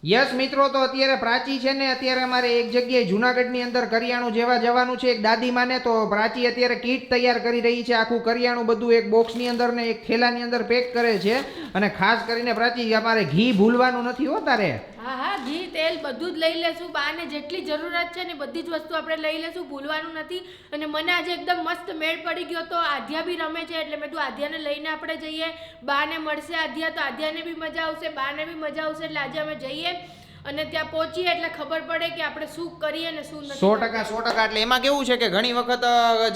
Yes મિત્રો, તો અત્યારે પ્રાચી છે ને, અત્યારે અમારે એક જગ્યાએ જુનાગઢની અંદર કરિયાણું જેવા જવાનું છે, એક દાદી માને, તો પ્રાચી અત્યારે કીટ તૈયાર કરી રહી છે, આખું કરિયાણું બધું એક બોક્સની અંદર ને એક થેલાની અંદર પેક કરે છે, અને ખાસ કરીને પ્રાચી, અમારે ઘી ભૂલવાનું નથી હો તારે. હા હા, ઘી, તેલ બધું જ લઈ લેશું બાને જેટલી જરૂરત છે ને બધી જ વસ્તુ આપણે લઈ લેશું, ભૂલવાનું નથી, અને મને આજે એકદમ મસ્ત મેળ પડી ગયો, તો આધ્યા બી રમે છે, એટલે મેં તું આધ્યાને લઈને આપણે જઈએ, બાને મળશે આધ્યા, તો આધ્યાને બી મજા આવશે, બાને બી મજા આવશે, એટલે આજે અમે જઈએ. bien. અને ત્યાં પહોંચીએ એટલે ખબર પડે કે આપણે શું કરીએ ને શું સો ટકા સો ટકા. એટલે એમાં કેવું છે કે ઘણી વખત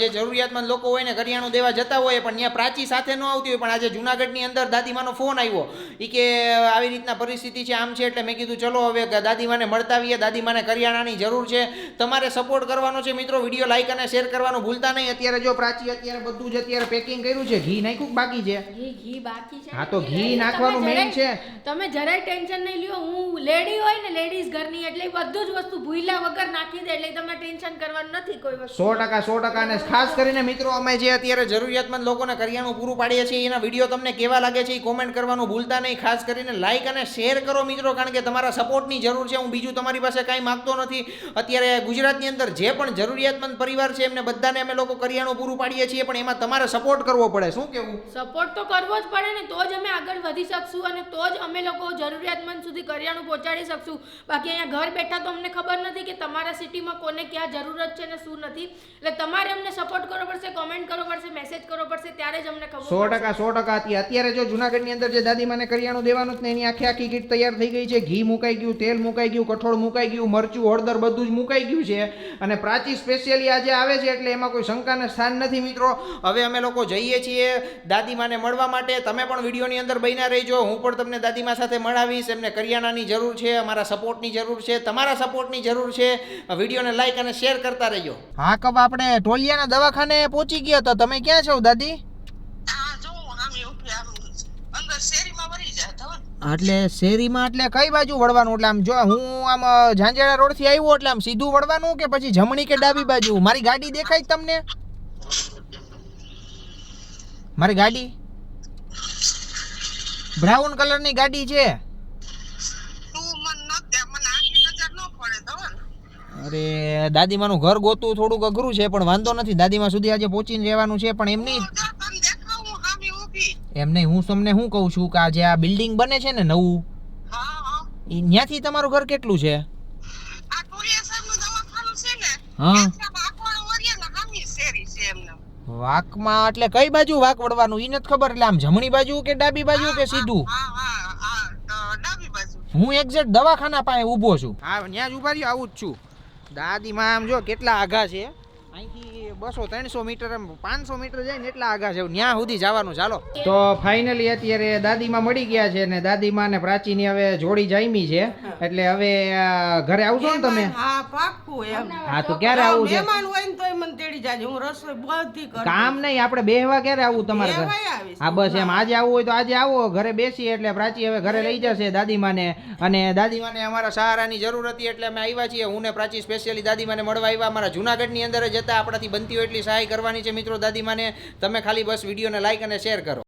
જે જરૂરિયાતમંદ લોકો હોય ને કરિયાણું દેવા જતા હોય પણ ત્યાં પ્રાચી સાથે ન આવતી હોય પણ આજે જુનાગઢની અંદર દાદીમાનો ફોન આવ્યો. એ કે આવી રીતના પરિસ્થિતિ છે આમ છે એટલે મેં કીધું ચલો હવે દાદીમાને મળતા આવીએ દાદીમાને કરિયાણાની જરૂર છે. તમારે સપોર્ટ કરવાનો છે મિત્રો. વીડિયો લાઈક અને શેર કરવાનું ભૂલતા નહીં. અત્યારે જો પ્રાચી અત્યારે બધું જ અત્યારે પેકિંગ કર્યું છે. ઘી નાખ્યું બાકી છે? ઘી ઘી બાકી છે. હા, તો ઘી નાખવાનું મેન છે. તમે જરાય ટેન્શન નહીં લ્યો. હું લેડી હોય ને લેડીઝ ઘરની એટલે બધું જ વસ્તુ ભૂલ્યા વગર નાખી દે એટલે તમે ટેન્શન કરવાનું નથી કોઈ વસ્તુ. સો ટકા સો ટકા અને ખાસ કરીને મિત્રો અમે જે અત્યારે જરૂરિયાતમંદ લોકોને કરિયાણું પૂરું પાડીએ છીએ એના વીડિયો તમને કેવા લાગે છે એ કોમેન્ટ કરવાનું ભૂલતા નહીં. ખાસ કરીને લાઈક અને શેર કરો મિત્રો કારણ કે તમારા સપોર્ટની જરૂર છે. હું બીજું તમારી પાસે કાંઈ માગતો નથી. અત્યારે ગુજરાતની અંદર જે પણ જરૂરિયાતમંદ પરિવાર છે એમને બધાને અમે લોકો કરિયાણું પૂરું પાડીએ છીએ પણ એમાં તમારે સપોર્ટ કરવો પડે. શું કેવું? સપોર્ટ તો કરવો જ પડે ને તો જ અમે આગળ વધી શકશું અને તો જ અમે લોકો જરૂરિયાતમંદ સુધી કરિયાણું પહોંચાડી શકશું. બાકી અહીંયા ઘર બેઠા તો અમને ખબર નથી કે તમારા સિટીમાં કોને ક્યાં જરૂરત છે ને શું નથી. એટલે તમારે અમને સપોર્ટ કરવો પડશે કોમેન્ટ કરવો પડશે મેસેજ કરવો પડશે ત્યારે જ અમને ખબર સો ટકા સો ટકા. અત્યારે જો જુનાગઢની અંદર જે દાદી મને કરિયાણું દેવાનું જ ને એની આખી આખી કીટ તૈયાર થઈ ગઈ છે. ઘી મુકાઈ ગયું તેલ મુકાઈ ગયું કઠોળ મુકાઈ ગયું મરચું હળદર બધું જ મુકાઈ ગયું છે. અને પ્રાચી સ્પેશિયલી આજે આવે છે એટલે એમાં કોઈ શંકાને સ્થાન નથી મિત્રો. હવે અમે લોકો જઈએ છીએ દાદીમાને મળવા માટે. તમે પણ વિડીયોની અંદર બન્યા રહીજો. હું પણ તમને દાદીમા સાથે મળાવીશ. એમને કરિયાણાની જરૂર છે. અમારા સપોર્ટની જરૂર છે તમારા સપોર્ટની જરૂર છે. વિડીયોને લાઈક અને શેર કરતા રહેજો. હા કબ આપણે ટોલિયાના દવાખાને પહોંચી ગયા તો તમે ક્યાં છો દાદી? એટલે શેરીમાં એટલે કઈ બાજુ વળવાનું? એટલે આમ જો હું આમ ઝાંઝેડા રોડથી આવ્યો એટલે આમ સીધું વળવાનું કે પછી જમણી કે ડાબી બાજુ? મારી ગાડી દેખાય તમને? મારી ગાડી? બ્રાઉન કલરની ગાડી છે તું મન ન દે મને આખી નજર ન પડે તો ને અરે, દાદીમાનું ઘર ગોતવું થોડુંક અઘરું છે, પણ વાંધો નથી. દાદીમા સુધી આજે પહોંચીને રહેવાનું છે, પણ એમ નહીં જો તને દેખાવું હામી ઊભી એમ નહીં, હું તમને શું કહું છું કે આ જે આ બિલ્ડિંગ બને છે ને નવું ત્યાંથી તમારું ઘર કેટલું છે? હા. એમને વાકમાં એટલે કઈ બાજુ વાક વળવાનું? એ નથી ખબર એટલે આમ જમણી બાજુ કે ડાબી બાજુ કે સીધું? હું એક્ઝેક્ટ દવાખાના પાસે ઊભો છું. હા ત્યાં જ ઊભા રહ્યો, આવું જ છું. દાદીમાં આમ જો કેટલા આઘા છે. અહીંથી બસો ત્રણસો મીટર એમ પાંચસો મીટર જાય ને એટલા આઘા છે. ત્યાં સુધી જવાનું ચાલો. તો ફાઇનલી અત્યારે દાદીમાં મળી ગયા છે ને દાદીમાં ને પ્રાચીની હવે જોડી જામી છે. એટલે હવે આ, ઘરે આવશો ને તમે? હા પાક્કું એમ. હા તો ક્યારે આવું છે? મહેમાન હોય ને મને તેડી જાજે હું રસોઈ બધી કરું કામ નહીં આપણે બેહવા ક્યારે આવું તમારે ઘરે? હા બસ એમ આજે આવવું હોય તો આજે આવો ઘરે બેસીએ એટલે પ્રાચી હવે ઘરે લઈ જશે દાદીમાને. અને દાદીમાને અમારા સહારાની જરૂર હતી એટલે અમે આવ્યા છીએ. હું ને પ્રાચી સ્પેશિયલી દાદીમાને મળવા આવ્યા. અમારા જુનાગઢની અંદર જ હતા. આપણાથી બનતી હોય એટલી સહાય કરવાની છે મિત્રો દાદીમાને. તમે ખાલી બસ વિડીયોને લાઈક અને શેર કરો.